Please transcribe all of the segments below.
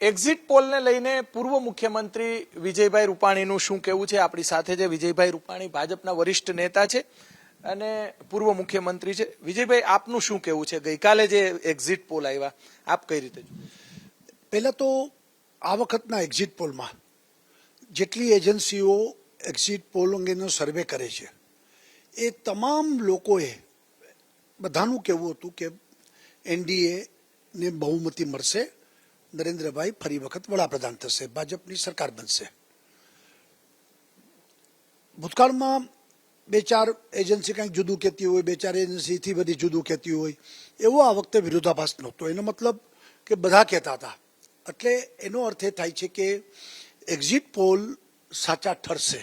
Exit પોલને લઈને પૂર્વ મુખ્યમંત્રી વિજયભાઈ રૂપાણીનું શું કહેવું છે? આપણી સાથે જે વિજયભાઈ રૂપાણી ભાજપના વરિષ્ઠ નેતા છે અને પૂર્વ મુખ્યમંત્રી છે. વિજયભાઈ, આપનું શું કહેવું છે? ગઈકાલે જે એક્ઝિટ પોલ આવ્યા, આપ કઈ રીતે પહેલાં તો આ વખતના એક્ઝિટ પોલમાં જેટલી એજન્સીઓ એક્ઝિટ પોલ અંગેનો સર્વે કરે છે, એ તમામ લોકોએ બધાનું કહેવું હતું કે એનડીએ ને બહુમતી મળશે. નરેન્દ્રભાઈ ફરી વખત વડાપ્રધાન થશે, ભાજપની સરકાર બનશે. ભૂતકાળમાં બે ચાર એજન્સી કંઈક જુદું કહેતી હોય, બે ચાર એજન્સીથી બધી જુદું કહેતી હોય, એવો આ વખતે વિરોધાભાસ નહોતો. એનો મતલબ કે બધા કહેતા હતા. એટલે એનો અર્થ એ થાય છે કે એક્ઝિટ પોલ સાચા ઠરશે.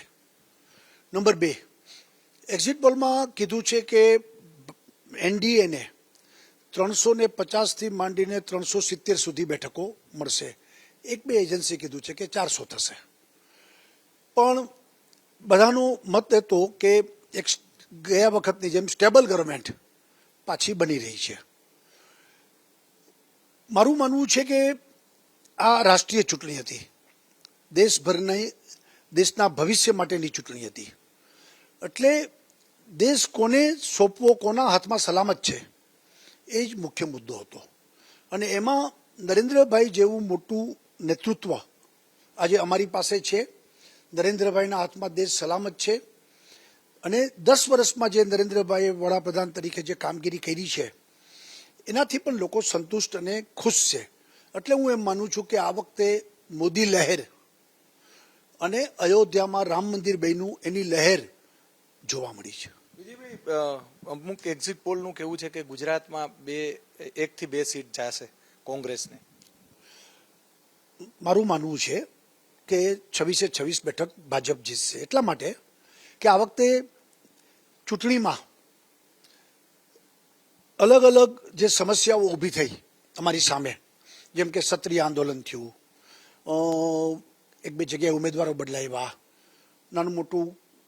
નંબર બે એક્ઝિટ પોલમાં કીધું છે કે એનડીએને ત્રણસો ને પચાસથી માંડીને ત્રણસો સિત્તેર સુધી બેઠકો મળશે. એક બે એજન્સી કીધું છે કે ચારસો થશે. પણ બધાનો મત હતો કે એક ગયા વખતની જેમ સ્ટેબલ ગવર્મેન્ટ પાછી બની રહી છે. મારું માનવું છે કે આ રાષ્ટ્રીય ચૂંટણી હતી. દેશભરની, દેશના ભવિષ્ય માટેની ચૂંટણી હતી. એટલે દેશ કોને સોંપવો, કોના હાથમાં સલામત છે એ જ મુખ્ય મુદ્દો હતો. અને એમાં નરેન્દ્રભાઈ જેવું મોટું નેતૃત્વ આજે અમારી પાસે છે. નરેન્દ્રભાઈના હાથમાં દેશ સલામત છે. અને દસ વર્ષમાં જે નરેન્દ્રભાઈએ વડાપ્રધાન તરીકે જે કામગીરી કરી છે, એનાથી પણ લોકો સંતુષ્ટ અને ખુશ છે. એટલે હું એમ માનું છું કે આ વખતે મોદી લહેર અને અયોધ્યામાં રામ મંદિર બન્યું એની લહેર જોવા મળી છે. વિજયભાઈ અ, અમુક એક્ઝિટ પોલનું કેવું છે કે ગુજરાતમાં બે એકથી બે સીટ જશે કોંગ્રેસને? મારું માનવું છે કે છવ્વીસે છવ્વીસ બેઠક ભાજપ જીતશે. એટલા માટે કે આ વખતે ચૂંટણીમાં અલગ અલગ જે સમસ્યાઓ ઊભી થઈ અમારી સામે જેમ કે ક્ષત્રિય આંદોલન થયું એક બે જગ્યાએ ઉમેદવારો બદલાવ્યા નાનું મોટું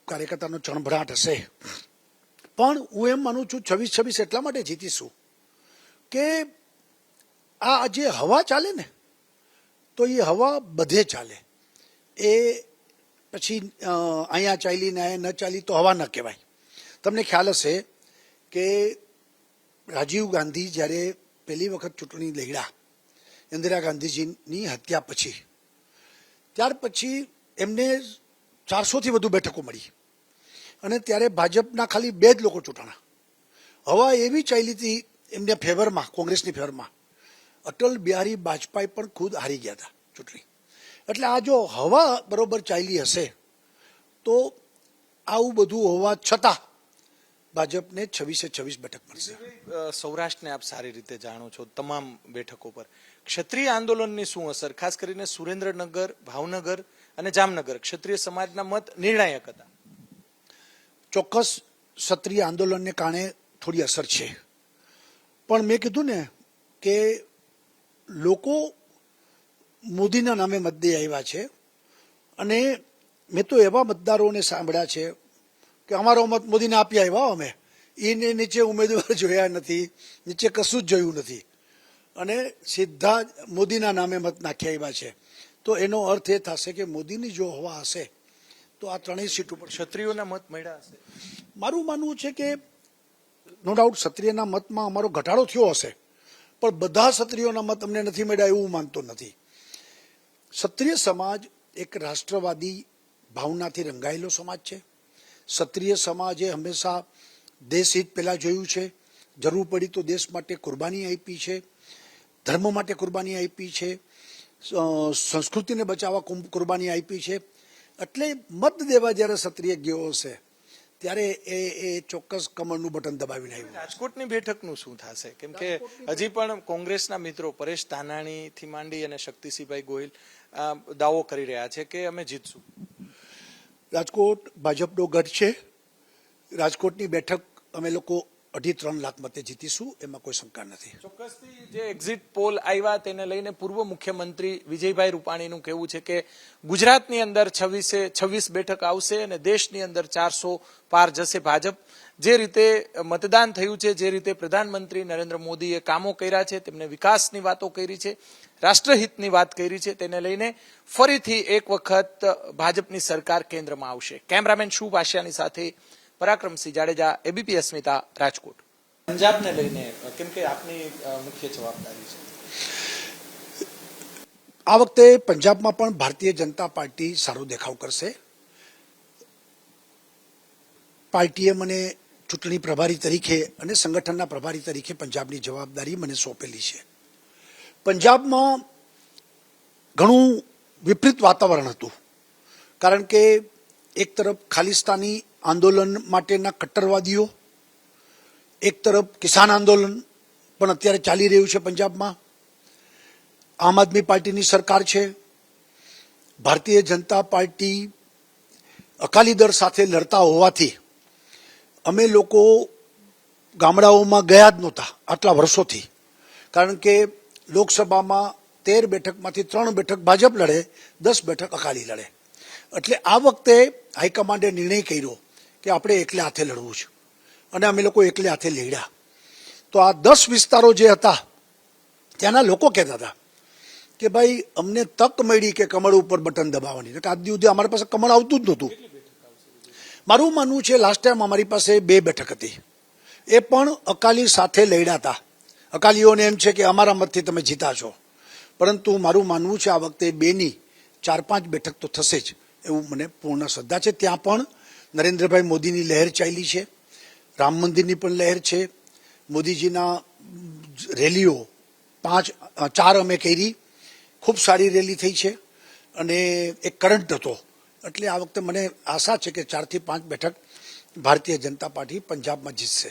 કાર્યકર્તાનો ચણભરાટ હશે પણ હું એમ માનું છું છવ્વીસ છવ્વીસ એટલા માટે જીતીશું કે આ જે હવા ચાલે ને, તો એ હવા બધે ચાલે. એ પછી અહીંયા ચાલી ને અહીંયા ન ચાલી તો હવા ન કહેવાય. તમને ખ્યાલ હશે કે રાજીવ ગાંધી જ્યારે પહેલી વખત ચૂંટણી લડ્યા, ઇન્દિરા ગાંધીજીની હત્યા પછી, ત્યાર પછી એમને ચારસોથી વધુ બેઠકો મળી. અને ત્યારે ભાજપના ખાલી બે જ લોકો ચૂંટાણા. હવા એવી ચાલી હતી એમને ફેવરમાં, કોંગ્રેસની ફેવરમાં. અટલ બિહારી વાજપેયી પણ ખુદ હારી ગયા હતા ચૂંટણી. એટલે આ જો હવા બરોબર ચાલી હશે, તો આવું બધું હોવા છતાં ભાજપને છવ્વીસે છવ્વીસ બેઠક મળશે. સૌરાષ્ટ્રને આપ સારી રીતે જાણો છો તમામ બેઠકો પર. ક્ષત્રિય આંદોલનની શું અસર? ખાસ કરીને સુરેન્દ્રનગર, ભાવનગર અને જામનગર. ક્ષત્રિય સમાજના મત નિર્ણાયક હતા. ચોક્કસ ક્ષત્રિય આંદોલનને કારણે થોડી અસર છે. પણ મેં કીધું ને કે લોકો મોદીના નામે મત દઈ આવ્યા છે અને મેં તો એવા મતદારોને સાંભળ્યા છે કે અમારો મત મોદીને આપી આવ્યા અમે. એને નીચે ઉમેદવાર જોયા નથી, નીચે કશું જ જોયું નથી. અને સીધા મોદીના નામે મત નાખી આવ્યા છે. તો એનો અર્થ એ થશે કે મોદીની જો હવા હશે તો આ ત્રણેય સીટ ઉપર ક્ષત્રિયોના મત મળ્યા હશે? મારું માનવું છે કે નો ડાઉટ ક્ષત્રિયના મતમાં અમારો ઘટાડો થયો હશે પણ બધા ક્ષત્રિયોના મત અમને નથી મળ્યા એવું માનતો નથી. ક્ષત્રિય સમાજ એક રાષ્ટ્રવાદી ભાવનાથી રંગાયેલો સમાજ છે. ક્ષત્રિય સમાજે હંમેશા દેશ હિત પહેલાં જોયું છે. જરૂર પડી તો દેશ માટે કુરબાની આપી છે. ધર્મ માટે કુરબાની આપી છે. સંસ્કૃતિને બચાવવા કુરબાની આપી છે. એટલે મત દેવા જ્યારે ક્ષત્રિય ગયો હશે ત્યારે એ એ ચોક્કસ કમળનું બટન દબાવીને આવ્યું. રાજકોટની બેઠકનું શું થશે? કેમ કે હજી પણ કોંગ્રેસના મિત્રો પરેશ ધાનાણી થી માંડી અને શક્તિસિંહભાઈ ગોહિલ દાવો કરી રહ્યા છે કે અમે જીતશું. રાજકોટ ભાજપનો ગઢ છે. રાજકોટની બેઠક અમે લોકો અઢી ત્રણ લાખ મતે જીતીશું, એમાં કોઈ શંકા નથી. ચોક્કસથી જે એક્ઝિટ પોલ આવ્યા તેને લઈને પૂર્વ મુખ્યમંત્રી વિજયભાઈ રૂપાણીનું કહેવું છે કે ગુજરાતની અંદર છવ્વીસે, છવ્વીસ બેઠક આવશે અને દેશની અંદર ચારસો પાર જશે ભાજપ. જે રીતે મતદાન થયું છે, જે રીતે પ્રધાનમંત્રી નરેન્દ્ર મોદીએ કામો કર્યા છે, તેમને વિકાસની વાતો કરી છે, રાષ્ટ્રહિતની વાત કરી છે, તેને લઈને ફરીથી એક વખત ભાજપની સરકાર કેન્દ્રમાં આવશે. કેમેરામેન શુભ આશિયાની સાથે પરાક્રમસિંહ જાડેજા એબીપી અસ્મિતા રાજકોટ. પંજાબને લઈને કેમ કે આપની મુખ્ય જવાબદારી છે. આ વખતે પંજાબમાં પણ ભારતીય જનતા પાર્ટી સારો દેખાવ કરશે. પાર્ટીએ મને ચૂંટણી પ્રભારી તરીકે અને સંગઠનના પ્રભારી તરીકે પંજાબની જવાબદારી મને સોંપેલી છે. પંજાબમાં ઘણું વિપરીત વાતાવરણ હતું. કારણ કે એક તરફ ખાલિસ્તાની આંદોલન માટેના કટ્ટરવાદીઓ. એક તરફ કિસાન આંદોલન પણ અત્યારે ચાલી રહ્યું છે પંજાબમાં. આમ આદમી પાર્ટીની સરકાર છે. ભારતીય જનતા પાર્ટી અકાલી દળ સાથે લડતા હોવાથી અમે લોકો ગામડાઓમાં ગયા જ નહોતા આટલા વર્ષોથી. કારણ કે લોકસભામાં તેર બેઠકમાંથી ત્રણ બેઠક ભાજપ લડે, દસ બેઠક અકાલી લડે. એટલે આ વખતે હાઈકમાન્ડે નિર્ણય કર્યો કે આપણે એકલે હાથે લડવું છે. અને અમે લોકો એકલે હાથે લડ્યા. તો આ દસ વિસ્તારો જે હતા, ત્યાંના લોકો કહેતા હતા કે ભાઈ, અમને તક મળી કે કમળ ઉપર બટન દબાવવાની. નકર આજ સુધી અમારી પાસે કમળ આવતું જ નહોતું. મારું માનવું છે લાસ્ટ ટાઈમ અમારી પાસે બે બેઠક હતી. એ પણ અકાલી સાથે લડ્યા હતા. અકાલીઓને એમ છે કે અમારા મતથી તમે જીતા છો. પરંતુ મારું માનવું છે, આ વખતે બેની ચાર પાંચ બેઠક તો થશે જ. એવું મને પૂર્ણ શ્રદ્ધા છે. ત્યાં પણ નરેન્દ્રભાઈ મોદીની લહેર ચાલી છે. રામ મંદિરની પણ લહેર છે. મોદીજીના રેલીઓ પાંચ, ચાર અમે કરી. ખૂબ સારી રેલી થઈ છે અને એક કરંટ હતો. એટલે આ વખતે મને આશા છે કે ચારથી પાંચ બેઠક ભારતીય જનતા પાર્ટી પંજાબમાં જીતશે.